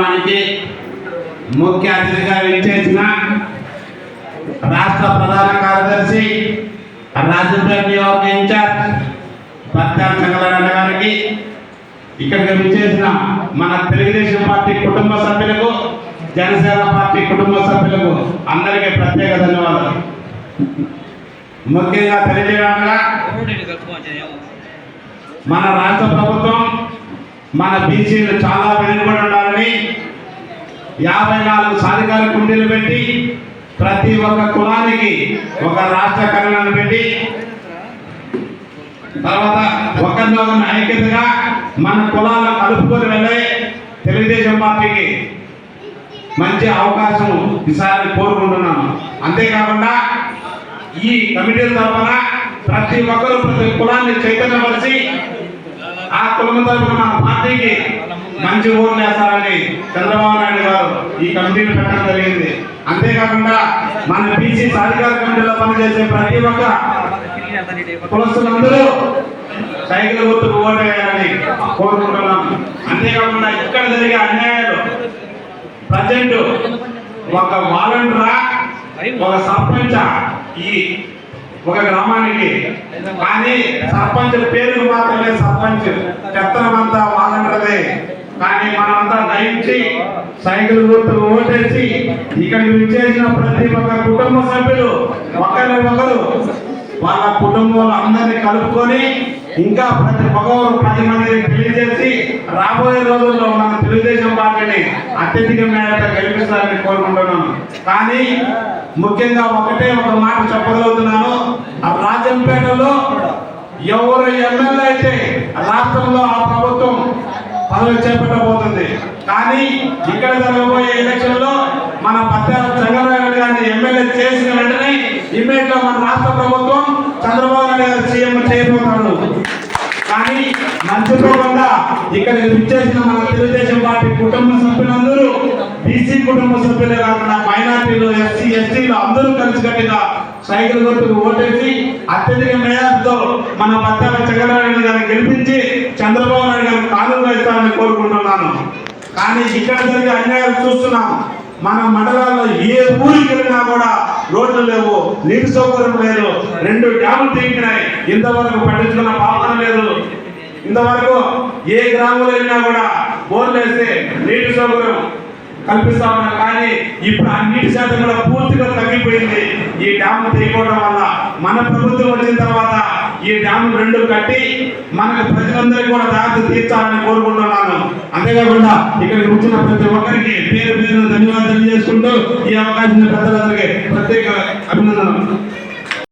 కార్యక్రమానికి ముఖ్య అతిథిగా విచ్చేసిన రాష్ట్ర ప్రధాన కార్యదర్శి రాజంపేట నియోజక ఇన్ఛార్జ్ పద్దాం సంగలరెడ్డి గారికి ఇక్కడికి విచ్చేసిన మన తెలుగుదేశం పార్టీ కుటుంబ సభ్యులకు జనసేన పార్టీ కుటుంబ సభ్యులకు అందరికీ ప్రత్యేక ధన్యవాదాలు. ముఖ్యంగా తెలియజేయడంగా మన రాష్ట్ర ప్రభుత్వం మన బీసీలు చాలా యాభై నాలుగు సాధికార కుండీలు పెట్టి ప్రతి ఒక్క కులానికి ఒక రాష్ట్ర కరణను పెట్టి తర్వాత ఒకరిలో ఉన్న ఐక్యతగా మన కులాలను కలుపుకొని వెళ్ళే తెలుగుదేశం పార్టీకి మంచి అవకాశం ఈసారి కోరుకుంటున్నాము. అంతేకాకుండా ఈ కమిటీల తరఫున ప్రతి ఒక్కరు ప్రతి కులాన్ని చైతన్యపరిచి ఆ కులం తరఫున మన పార్టీకి మంచి ఓట్లు వేస్తారని చంద్రబాబు నాయుడు గారు ఈ కమిటీని పెట్టడం జరిగింది. అంతేకాకుండా మన బీసీ సాధికార కమిటీలో పనిచేసే ప్రతి ఒక్క కులస్తులందరూ సైకిల్ గుర్తుకు ఓటు వేయాలని కోరుకుంటున్నాం. అంతేకాకుండా ఇక్కడ జరిగే అన్యాయాలు ప్రజెంట్ ఒక వాలంటీరా ఒక సర్పంచ ఈ ఒక గ్రామానికి. కానీ సర్పంచ్ పేరు మాత్రమే సర్పంచ్. చెత్తనమంతా వాలంటీర్దే సైకిల్ గుర్తు ఓటేసి ఇక్కడికి విచ్చేసిన ప్రతి ఒక్క కుటుంబ సభ్యులు ఒకరి ఒకరు వాళ్ళ కుటుంబంలో అందరినీ కలుపుకొని ఇంకా ప్రతి ఒక్కరు పది మందిని పెళ్ళి చేసి రాబోయే రోజుల్లో మన తెలుగుదేశం పార్టీని అత్యధిక మేరట గెలిపిస్తారని కోరుకుంటున్నాను. కానీ ముఖ్యంగా ఒకటే ఒక మాట చెప్పగలుగుతున్నాను. ఆ రాజంపేటలో ఎవరు ఎమ్మెల్యే అయితే రాష్ట్రంలో ఆ ప్రభుత్వం పదవి చేపట్టబోతుంది. కానీ ఇక్కడ జరగబోయే ఎలక్షన్లో మన పత్యాల చంద్రబాబు గారిని ఎమ్మెల్యే చేసిన వెంటనే ఇమ్మీడియట్గా మన రాష్ట్ర ప్రభుత్వం చంద్రబాబు నాయుడు గారు సీఎం చేయబోతున్నాడు కానీ మర్చిపోకుండా ఇక్కడ విచ్చేసిన మన తెలుగుదేశం పార్టీ కుటుంబ సభ్యులందరూ బీసీ కుటుంబ సభ్యులే కాకుండా మైనార్టీలు ఎస్సీ ఎస్టీలు అందరూ కలిసికట్టుగా సైకిల్ గుర్తుకు ఓటేసి అత్యధిక మేయర్తో మన పత్తాల చంద్రబాబు గారిని గెలిపించి చంద్రబాబు నాయుడు గారిని కాలు వేస్తారని కోరుకుంటున్నాను. కానీ ఇక్కడ జరిగే అన్యాయాలు చూస్తున్నాం. మన మండలాల్లో ఏ ఊరికి వెళ్ళినా కూడా రోడ్లు లేవు నీటి సౌకర్యం లేదు రెండు డ్యాములు తీపినాయి ఇంతవరకు పట్టించుకున్న పాపన లేదు. ఇంతవరకు ఏ గ్రామంలో వెళ్ళినా కూడా బోర్లు వేస్తే నీటి సౌకర్యం కల్పిస్తా ఉన్నారు కానీ ఇప్పుడు ఆ నీటి శాతం కూడా పూర్తిగా తగ్గిపోయింది. ఈ డ్యామ్ తీయకపోవడం వల్ల మన ప్రభుత్వం వచ్చిన తర్వాత ఈ డ్యామ్ రెండు కట్టి మనకు ప్రజలందరికీ కూడా దారి తీర్చాలని కోరుకుంటున్నాను. అంతేకాకుండా ఇక్కడ కూర్చున్న ప్రతి ఒక్కరికి పేరు పేరు ధన్యవాదాలు చేసుకుంటూ ఈ అవకాశం పెద్దలందరికీ